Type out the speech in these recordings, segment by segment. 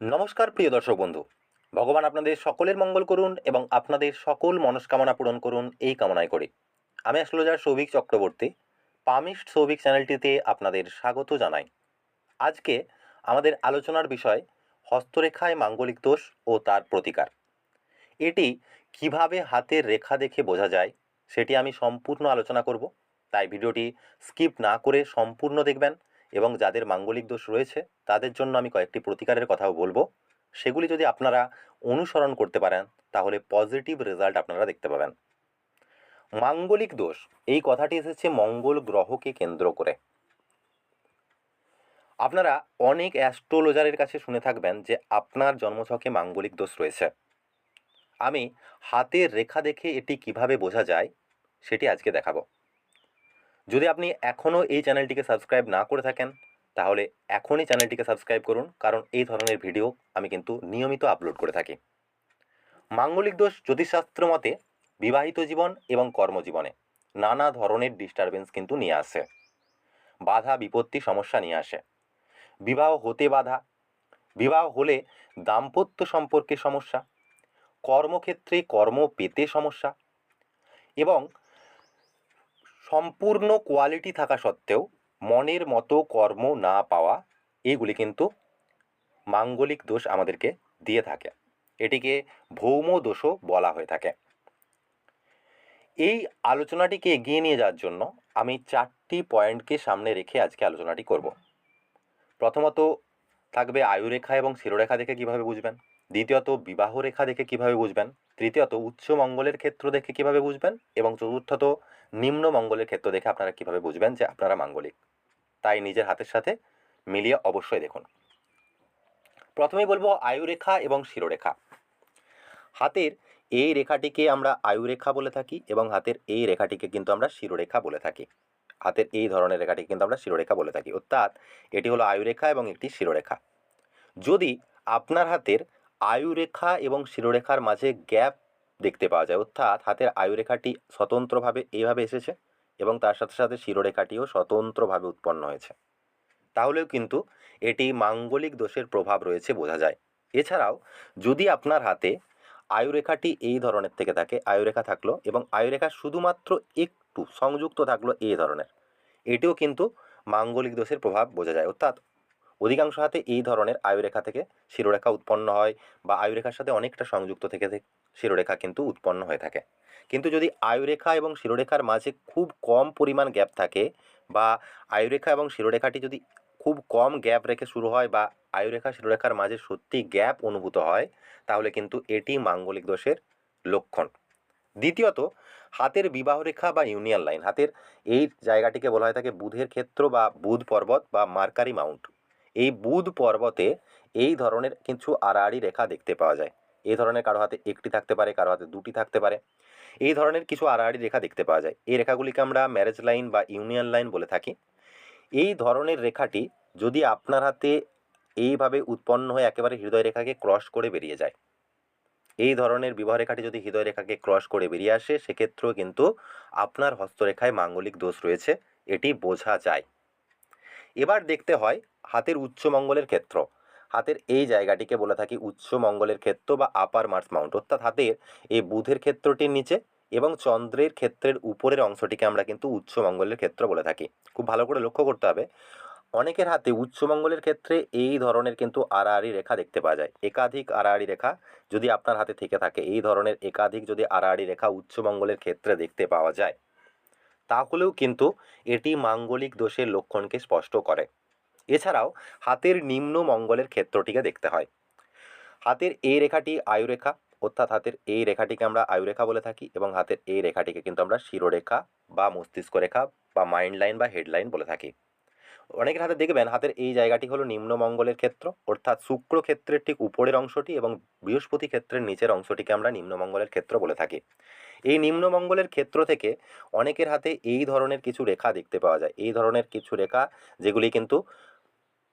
নমস্কার, প্রিয় দর্শক বন্ধু। ভগবান আপনাদের সকলের মঙ্গল করুন এবং আপনাদের সকল মনস্কামনা পূরণ করুন এই কামনায় করে। আমি অ্যাস্ট্রোলজার সৌভিক চক্রবর্তী, পামিস্ট সৌভিক চ্যানেলটিতে আপনাদের স্বাগত জানাই। আজকে আমাদের আলোচনার বিষয় হস্তরেখায় মাঙ্গলিক দোষ ও তার প্রতিকার। এটি কীভাবে হাতের রেখা দেখে বোঝা যায় সেটি আমি সম্পূর্ণ আলোচনা করব, তাই ভিডিওটি স্কিপ না করে সম্পূর্ণ দেখবেন এবং যাদের মাঙ্গলিক দোষ রয়েছে, তাদের জন্য আমি কয়েকটি প্রতিকারের কথাও বলব। সেগুলি যদি আপনারা অনুসরণ করতে পারেন, তাহলে পজিটিভ রেজাল্ট আপনারা দেখতে পাবেন। মাঙ্গলিক দোষ, এই কথাটি এসেছে মঙ্গল গ্রহকে কেন্দ্র করে। আপনারা অনেক অ্যাস্ট্রোলজারের কাছে শুনে থাকবেন যে আপনার জন্মছকে মাঙ্গলিক দোষ রয়েছে। আমি হাতের রেখা দেখে এটি কীভাবে বোঝা যায়, সেটি আজকে দেখাবো। যদি আপনি এখনও এই চ্যানেলটিকে সাবস্ক্রাইব না করে থাকেন, তাহলে এখনই চ্যানেলটিকে সাবস্ক্রাইব করুন, কারণ এই ধরনের ভিডিও আমি কিন্তু নিয়মিত আপলোড করে থাকি। মাঙ্গলিক দোষ জ্যোতিষশাস্ত্র মতে বিবাহিত জীবন এবং কর্মজীবনে নানা ধরনের ডিস্টারবেন্স কিন্তু নিয়ে আসে। বাধা, বিপত্তি, সমস্যা নিয়ে আসে। বিবাহ হতে বাধা, বিবাহ হলে দাম্পত্য সম্পর্কে সমস্যা, কর্মক্ষেত্রে কর্ম পেতে সমস্যা এবং সম্পূর্ণ কোয়ালিটি থাকা সত্ত্বেও মনের মতো কর্ম না পাওয়া, এগুলি কিন্তু মাঙ্গলিক দোষ আমাদেরকে দিয়ে থাকে। এটিকে ভৌম দোষও বলা হয়ে থাকে। এই আলোচনাটিকে এগিয়ে নিয়ে যাওয়ার জন্য আমি চারটি পয়েন্টকে সামনে রেখে আজকে আলোচনাটি করব। প্রথমত, থাকবে আয়ুরেখা এবং শিরোরেখা দেখে কীভাবে বুঝবেন? দ্বিতীয়ত বিবাহ রেখা দেখে কীভাবে বুঝবেন? তৃতীয়ত উচ্চ মঙ্গলের ক্ষেত্র দেখে কীভাবে বুঝবেন? এবং চতুর্থত, নিম্ন মঙ্গলের ক্ষেত্র দেখে আপনারা কীভাবে বুঝবেন যে আপনারা মাঙ্গলিক? তাই নিজের হাতের সাথে মিলিয়ে অবশ্যই দেখুন। প্রথমেই বলব আয়ুরেখা এবং শিরোরেখা। হাতের এই রেখাটিকে আমরা আয়ুরেখা বলে থাকি এবং হাতের এই রেখাটিকে কিন্তু আমরা শিরোরেখা বলে থাকি। হাতের এই ধরনের রেখাটিকে কিন্তু আমরা শিরোরেখা বলে থাকি। অর্থাৎ, এটি হলো আয়ুরেখা এবং একটি শিরোরেখা। যদি আপনার হাতের আয়ুরেখা এবং শিরোরেখার মাঝে গ্যাপ দেখতে পাওয়া যায়। অর্থাৎ হাতের আয়ুরেখাটি স্বতন্ত্রভাবে এইভাবে এসেছে এবং তার সাথে সাথে শিরোরেখাটিও স্বতন্ত্রভাবে উৎপন্ন হয়েছে। তাহলেও কিন্তু এটি মাঙ্গলিক দোষের প্রভাব রয়েছে বোঝা যায়। এছাড়াও যদি আপনার হাতে আয়ুরেখাটি এই ধরনের থেকে থাকে, আয়ুরেখা থাকল এবং আয়ুরেখা শুধুমাত্র একটু সংযুক্ত থাকল এই ধরনের, এটিও কিন্তু মাঙ্গলিক দোষের প্রভাব বোঝা যায়। অর্থাৎ অধিকাংশ হাতে এই ধরনের আয়ুরেখা থেকে শিরোরেখা উৎপন্ন হয় বা আয়ুরেখার সাথে অনেকটা সংযুক্ত থেকে শিরোরেখা কিন্তু উৎপন্ন হয়ে থাকে। কিন্তু যদি আয়ুরেখা এবং শিরোরেখার মাঝে খুব কম পরিমাণ গ্যাপ থাকে বা আয়ুরেখা এবং শিরোরেখাটি যদি খুব কম গ্যাপ রেখে শুরু হয় বা আয়ুরেখা, শিরোরেখার মাঝে সত্যি গ্যাপ অনুভূত হয়, তাহলে কিন্তু এটি মাঙ্গলিক দোষের লক্ষণ। দ্বিতীয়ত, হাতের বিবাহ রেখা বা ইউনিয়ন লাইন হাতের এই জায়গাটিকে বলা হয় থাকে বুধের ক্ষেত্র বা বুধ পর্বত বা মার্কারি মাউন্ট। এই বুধ পর্বতে এই ধরনের কিছু আড়াআড়ি রেখা দেখতে পাওয়া যায়। এই ধরনের কারও হাতে একটি থাকতে পারে, কারও হাতে দুটি থাকতে পারে। এই ধরনের কিছু আড়াআড়ি রেখা দেখতে পাওয়া যায়। এই রেখাগুলিকে আমরা ম্যারেজ লাইন বা ইউনিয়ন লাইন বলে থাকি। এই ধরনের রেখাটি যদি আপনার হাতে এইভাবে উৎপন্ন হয়ে একেবারে হৃদয় রেখাকে ক্রস করে বেরিয়ে যায়, এই ধরনের বিবাহ রেখাটি যদি হৃদয় রেখাকে ক্রস করে বেরিয়ে আসে, সেক্ষেত্রেও কিন্তু আপনার হস্তরেখায় মাঙ্গলিক দোষ রয়েছে। এটি বোঝা যায়। এবার দেখতে হয় হাতের উচ্চ মঙ্গলের ক্ষেত্র। হাতের এই জায়গাটিকে বলে থাকি উচ্চ মঙ্গলের ক্ষেত্র বা আপার মার্স মাউন্ট অর্থাৎ হাতের এই বুধের ক্ষেত্রটির নিচে এবং চন্দ্রের ক্ষেত্রের উপরের অংশটিকে আমরা কিন্তু উচ্চ মঙ্গলের ক্ষেত্র বলে থাকি। খুব ভালো করে লক্ষ্য করতে হবে, অনেকের হাতে উচ্চ মঙ্গলের ক্ষেত্রে এই ধরনের কিন্তু আড়াআড়ি রেখা দেখতে পাওয়া যায়। একাধিক আড়াআড়ি রেখা যদি আপনার হাতে থেকে থাকে, এই ধরনের একাধিক যদি আড়াআড়ি রেখা উচ্চ মঙ্গলের ক্ষেত্রে দেখতে পাওয়া যায়, তাহলেও কিন্তু এটি মাঙ্গলিক দোষের লক্ষণকে স্পষ্ট করে। এছাড়াও হাতের নিম্ন মঙ্গলের ক্ষেত্রটিকে দেখতে হয়। হাতের এই রেখাটি আয়ুরেখা, অর্থাৎ হাতের এই রেখাটিকে আমরা আয়ুরেখা বলে থাকি এবং হাতের এই রেখাটিকে কিন্তু আমরা শিরোরেখা বা মস্তিষ্ক রেখা বা মাইন্ড লাইন বা হেডলাইন বলে থাকি। অনেকের হাতে দেখবেন হাতের এই জায়গাটি হলো নিম্ন মঙ্গলের ক্ষেত্র, অর্থাৎ শুক্র ক্ষেত্রের ঠিক উপরের অংশটি এবং বৃহস্পতি ক্ষেত্রের নিচের অংশটিকে আমরা নিম্ন মঙ্গলের ক্ষেত্র বলে থাকি। এই নিম্ন মঙ্গলের ক্ষেত্র থেকে অনেকের হাতে এই ধরনের কিছু রেখা দেখতে পাওয়া যায়। এই ধরনের কিছু রেখা যেগুলি কিন্তু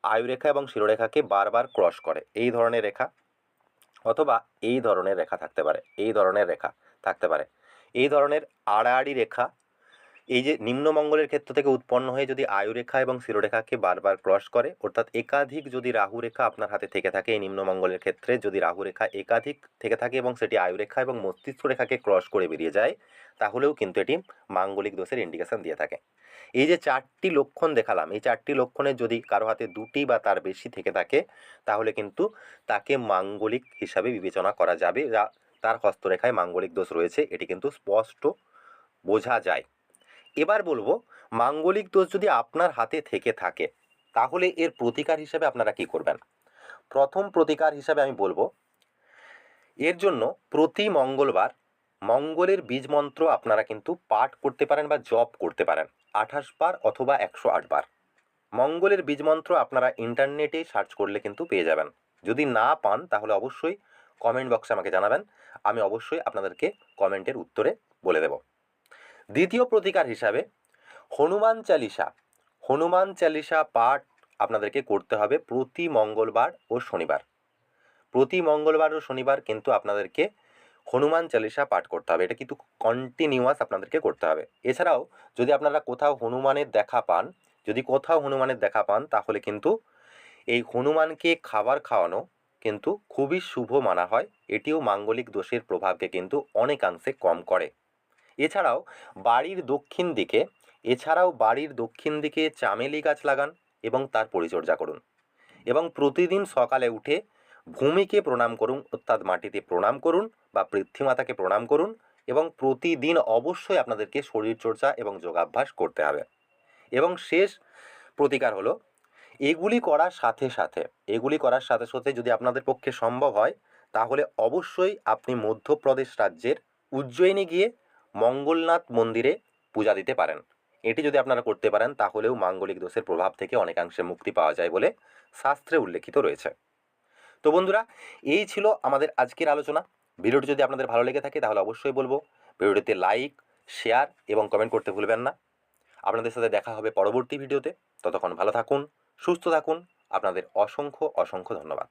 আয়ুরেখা এবং শিরোরেখাকে বারবার ক্রস করে। এই ধরনের রেখা অথবা এই ধরনের রেখা থাকতে পারে। এই ধরনের রেখা থাকতে পারে। এই ধরনের আড়াআড়ি রেখা এই যে নিম্নমঙ্গলের ক্ষেত্র থেকে উৎপন্ন হয়ে যদি আয়ুরেখা এবং শিরোরেখাকে বারবার ক্রস করে, অর্থাৎ একাধিক যদি রাহু রেখা আপনার হাতে থেকে থাকে এই নিম্নমঙ্গলের ক্ষেত্রে, যদি রাহু রেখা একাধিক থেকে থাকে এবং সেটি আয়ুরেখা এবং মস্তিষ্ক রেখাকে ক্রস করে বেরিয়ে যায়, তাহলেও কিন্তু এটি মাঙ্গলিক দোষের ইন্ডিকেশন দিয়ে থাকে। এই যে চারটি লক্ষণ দেখালাম, এই চারটি লক্ষণের যদি কারও হাতে দুটি বা তার বেশি থেকে থাকে, তাহলে কিন্তু তাকে মাঙ্গলিক হিসাবে বিবেচনা করা যাবে। যা তার হস্তরেখায় মাঙ্গলিক দোষ রয়েছে, এটি কিন্তু স্পষ্ট বোঝা যায়। এবার বলব, মাঙ্গলিক দোষ যদি আপনার হাতে থেকে থাকে, তাহলে এর প্রতিকার হিসেবে আপনারা কি করবেন? প্রথম প্রতিকার হিসাবে আমি বলব, এর জন্য প্রতি মঙ্গলবার মঙ্গলের বীজ মন্ত্র আপনারা কিন্তু পাঠ করতে পারেন বা জপ করতে পারেন, আঠাশ বার অথবা একশো আট বার। মঙ্গলের বীজ মন্ত্র আপনারা ইন্টারনেটে সার্চ করলে কিন্তু পেয়ে যাবেন। যদি না পান, তাহলে অবশ্যই কমেন্ট বক্সে আমাকে জানাবেন, আমি অবশ্যই আপনাদেরকে কমেন্টের উত্তরে বলে দেব। দ্বিতীয় প্রতিকার হিসাবে হনুমান চালিসা। হনুমান চালিসা পাঠ আপনাদেরকে করতে হবে প্রতি মঙ্গলবার ও শনিবার। প্রতি মঙ্গলবার ও শনিবার কিন্তু আপনাদেরকে হনুমান চালিসা পাঠ করতে হবে। এটা কিন্তু কন্টিনিউয়াস আপনাদেরকে করতে হবে। এছাড়াও যদি আপনারা কোথাও হনুমানের দেখা পান, যদি কোথাও হনুমানের দেখা পান, তাহলে কিন্তু এই হনুমানকে খাবার খাওয়ানো কিন্তু খুবই শুভ মানা হয়। এটিও মাঙ্গলিক দোষের প্রভাবকে কিন্তু অনেকাংশে কম করে। এছাড়াও বাড়ির দক্ষিণ দিকে, এছাড়াও বাড়ির দক্ষিণ দিকে চামেলি গাছ লাগান এবং তার পরিচর্যা করুন। এবং প্রতিদিন সকালে উঠে ভূমিকে প্রণাম করুন, অর্থাৎ মাটিতে প্রণাম করুন বা পৃথিমাতাকে প্রণাম করুন এবং প্রতিদিন অবশ্যই আপনাদেরকে শরীরচর্চা এবং যোগাভ্যাস করতে হবে। এবং শেষ প্রতিকার হলো, এগুলি করার সাথে সাথে, এগুলি করার সাথে সাথে যদি আপনাদের পক্ষে সম্ভব হয়, তাহলে অবশ্যই আপনি মধ্যপ্রদেশ রাজ্যের উজ্জয়িনী গিয়ে মঙ্গলনাথ মন্দিরে পূজা দিতে পারেন। এটি যদি আপনারা করতে পারেন, তাহলেও মাঙ্গলিক দোষের প্রভাব থেকে অনেকাংশে মুক্তি পাওয়া যায় বলে শাস্ত্রে উল্লেখিত রয়েছে। তো বন্ধুরা, এই ছিল আমাদের আজকের আলোচনা। ভিডিওটি যদি আপনাদের ভালো লেগে থাকে, তাহলে অবশ্যই বলব, ভিডিওটিতে লাইক শেয়ার এবং কমেন্ট করতে ভুলবেন না। আপনাদের সাথে দেখা হবে পরবর্তী ভিডিওতে। ততক্ষণ ভালো থাকুন, সুস্থ থাকুন। আপনাদের অসংখ্য অসংখ্য ধন্যবাদ।